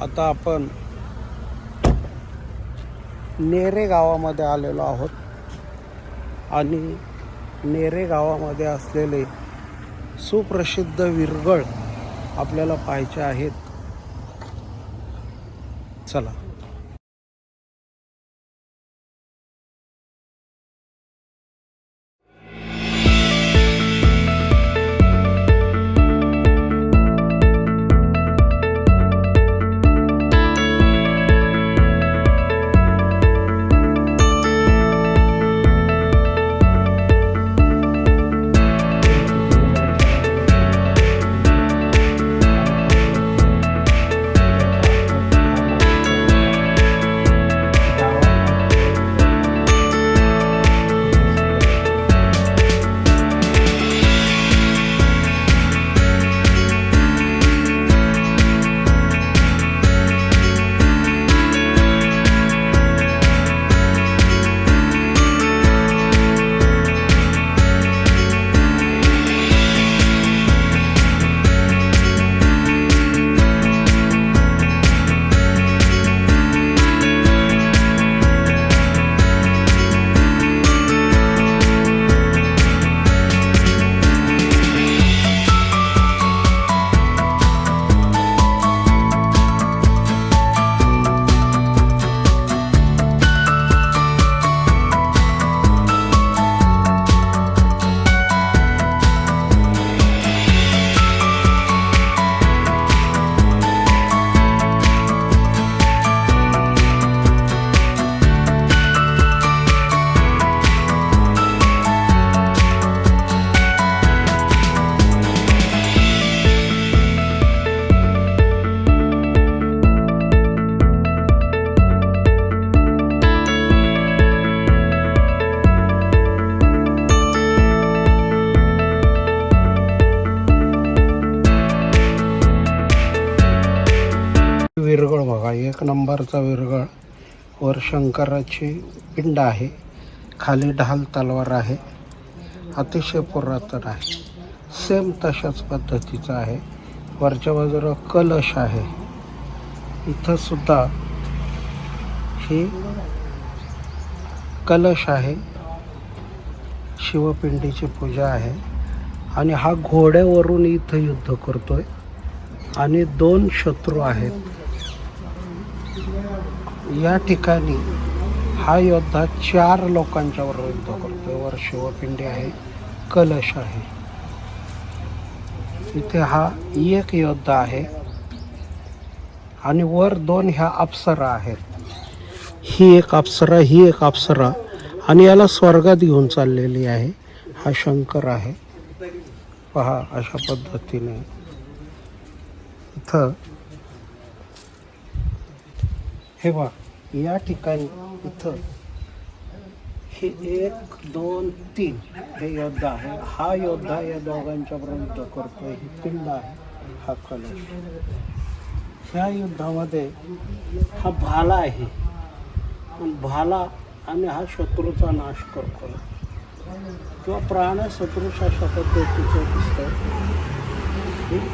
आता आपण नेरे गावामध्ये आलेलो आहोत. आणि नेरे गावामध्ये असलेले सुप्रसिद्ध विरगळ आपल्याला पाहायचे आहेत. चला. एक नंबरचा विरगळ वर शंकराची पिंड आहे. खाली ढाल तलवार आहे. अतिशय पुरातन आहे. सेम तशाच पद्धतीचं आहे. वरच्या बाजूला कलश आहे. इथंसुद्धा ही कलश आहे. शिवपिंडीची पूजा आहे. आणि हा घोड्यावरून इथं युद्ध करतोय. आणि दोन शत्रू आहेत. या ठिकाणी हा योद्धा चार लोकांच्यावर युद्ध करतो वर शिवपिंडी आहे कलश आहे. इथे हा एक योद्धा आहे आणि वर दोन ह्या अप्सरा आहेत. ही एक अप्सरा ही एक अप्सरा आणि याला स्वर्गात घेऊन चाललेली आहे. हा शंकर आहे. पहा अशा पद्धतीने. इथं हे बा या ठिकाणी इथं हे एक दोन तीन हे योद्धा आहे. हा योद्धा या दोघांच्या विरुद्ध करतोय. ही पिंड आहे. हा कलश. ह्या युद्धामध्ये हा भाला आहे. भाला आणि हा शत्रूचा नाश करतो. किंवा प्राण शत्रूच्या अशा पद्धतीचं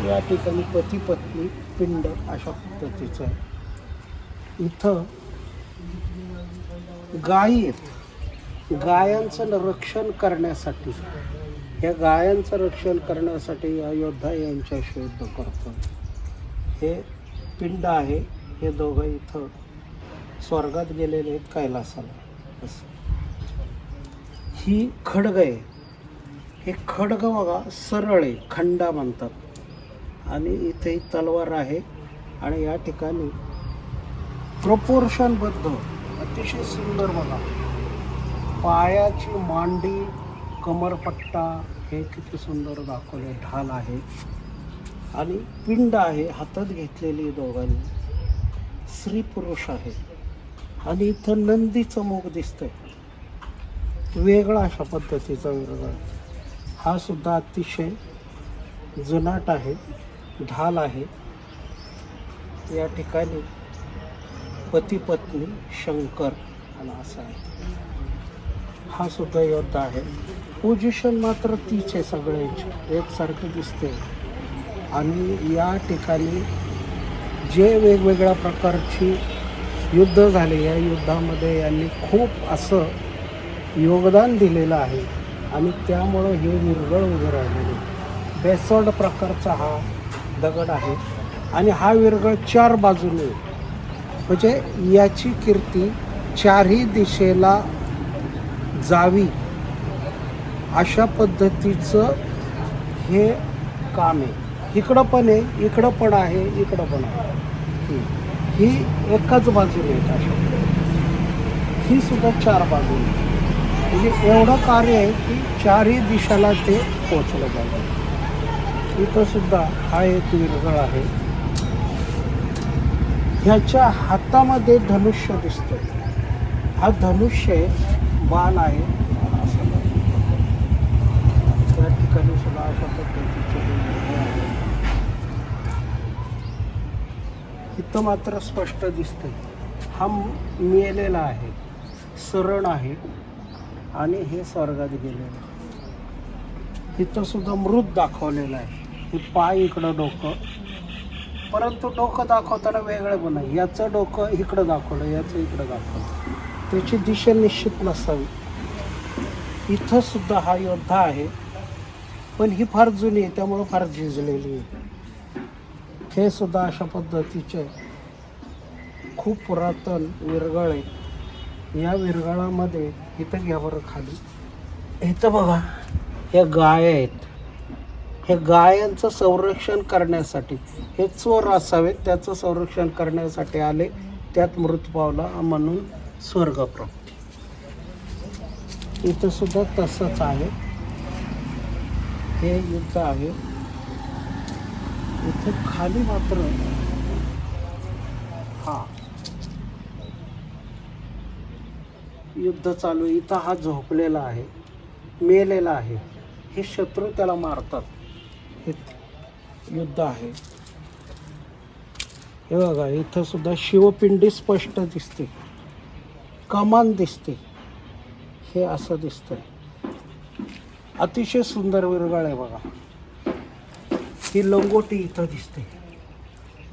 या ठिकाणी पती पत्नी पिंड अशा पद्धतीचं आहे. इथं गायी आहेत गायांचं रक्षण करण्यासाठी या गायांचं रक्षण करण्यासाठी या योद्धा यांच्याशी युद्ध करतो. हे पिंड आहे हे दोघं इथं स्वर्गात गेलेले आहेत कैलासाला. असं ही खडग आहे. हे खडग बघा सरळ आहे खंडा म्हणतात. आणि इथे ही तलवार आहे आणि या ठिकाणी प्रपोर्शनबद्ध अतिशय सुंदर बघा. पायाची मांडी कमरपट्टा हे किती सुंदर दाखवले ढाल आहे. आणि पिंड आहे हातात घेतलेली दोघांनी. स्त्री पुरुष आहे. आणि इथं नंदीचं मुख दिसतंय. वेगळा अशा पद्धतीचा विरगळ हा सुद्धा अतिशय जुनाट आहे ढाल आहे. या ठिकाणी पती पत्नी शंकर आणि असं आहे. हा सुद्धा योद्धा आहे. पोझिशन मात्र तीच आहे सगळ्यांची. एकसारखी दिसते आणि या ठिकाणी जे वेगवेगळ्या प्रकारची युद्ध झाले या युद्धामध्ये यांनी खूप असं योगदान दिलेलं आहे. आणि त्यामुळं हे विरगळ उभं राहिलेले बेसॉल्ट प्रकारचा हा दगड आहे. आणि हा विरगळ चार बाजूने म्हणजे याची कीर्ती चारही दिशेला जावी अशा पद्धतीचं हे काम आहे. इकडं पण आहे इकडं पण आहे इकडं पण आहे. ही एकाच बाजूने आहे अशा ही सुद्धा चार बाजूने म्हणजे एवढं कार्य आहे की चारही दिशाला ते पोचलं जातं इथंसुद्धा हा एक विरगळ आहे. ह्याच्या हातामध्ये धनुष्य दिसतोय. हा धनुष्य आहे, बाण आहे. असं त्या ठिकाणी सुद्धा अशा पद्धतीचे इथं मात्र स्पष्ट दिसतंय. हा मेलेला आहे. सरण आहे. आणि हे स्वर्गात गेलेलं इथं सुद्धा मृत दाखवलेलं आहे. हे पाय इकडं डोकं. परंतु डोकं दाखवताना वेगळं पण याचं डोकं इकडं दाखवलं याचं इकडं दाखवलं. त्याची दिशा निश्चित नसावी. इथं सुद्धा हा योद्धा आहे पण ही फार जुनी आहे त्यामुळं फार झिजलेली आहे. हे सुद्धा अशा पद्धतीचे खूप पुरातन विरगळ आहे या विरगळामध्ये इथं घ्या बरं खाली. इथं बघा या गाय आहेत. हे गायांचं संरक्षण करण्यासाठी हे चोर असावेत त्याचं संरक्षण करण्यासाठी आले त्यात मृत पावला म्हणून स्वर्गप्राप्ती. इथं सुद्धा तसंच आहे. हे युद्ध आहे. इथे खाली मात्र हा. युद्ध चालू इथं हा झोपलेला आहे मेलेला आहे. हे शत्रू त्याला मारतात. हे युद्ध आहे. हे बघा इथं सुद्धा शिवपिंडी स्पष्ट दिसते. कमान दिसते. हे असं दिसतंय. अतिशय सुंदर विरगाळ आहे बघा. ही लंगोटी इथं दिसते.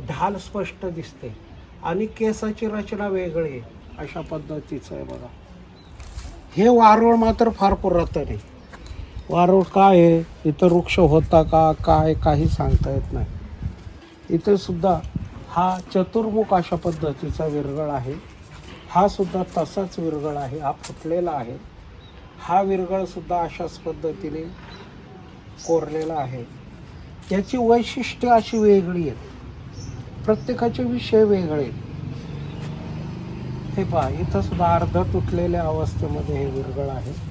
ढाल स्पष्ट दिसते. आणि केसाची रचना वेगळी आहे. अशा पद्धतीचं आहे बघा. हे वारुळ मात्र फार पुरातन आहे. वारूळ काय आहे? इथं वृक्ष होता का? काय? काही सांगता येत नाही. इथे सुद्धा हा चतुर्मुख अशा पद्धतीचा विरगळ आहे. हा सुद्धा तसाच विरगळ आहे. हा फुटलेला आहे. हा विरगळ सुद्धा अशाच पद्धतीने कोरलेला आहे. याची वैशिष्ट्य अशी वेगळी आहेत. प्रत्येकाचे विषय वेगळे आहेत. हे पहा इथं सुद्धा अर्ध तुटलेल्या अवस्थेमध्ये हे विरगळ आहे.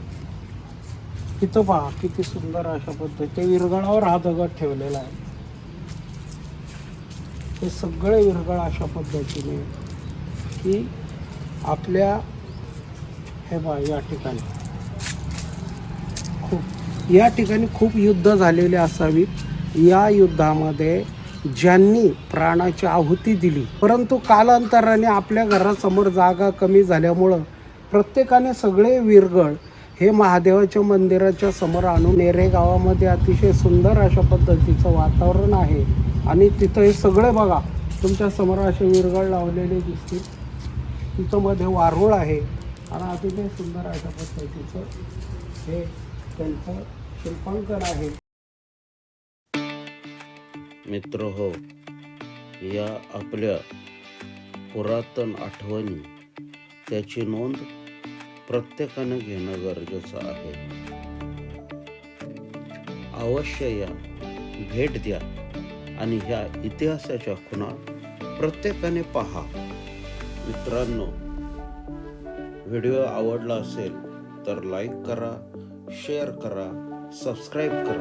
इथं पहा किती सुंदर अशा पद्धती विरगळावर हा दगड ठेवलेला आहे. हे सगळे विरगळ अशा पद्धतीने की आपल्या हे बा या ठिकाणी. खूप या ठिकाणी खूप युद्ध झालेले असावीत या युद्धामध्ये ज्यांनी प्राणाची आहुती दिली परंतु कालांतराने आपल्या घरासमोर जागा कमी झाल्यामुळं प्रत्येकाने सगळे विरगळ हे महादेवाच्या मंदिराच्या समोर आणून नेरे गावामध्ये अतिशय सुंदर अशा पद्धतीचं वातावरण आहे. आणि तिथं हे सगळे बघा तुमच्यासमोर असे विरगळ लावलेले दिसतील. तिथं मध्ये वारूळ आहे. आणि अतिशय सुंदर अशा पद्धतीचं हे त्यांचं शिल्पांकन आहे. मित्र हो या आपल्या पुरातन आठवणी त्याची नोंद प्रत्येकानं घेणं गरजेचं आहे. अवश्य या. भेट द्या. आणि ह्या इतिहासाच्या खुणा प्रत्येकाने पहा. मित्रांनो व्हिडिओ आवडला असेल तर लाईक करा शेअर करा सबस्क्राईब करा.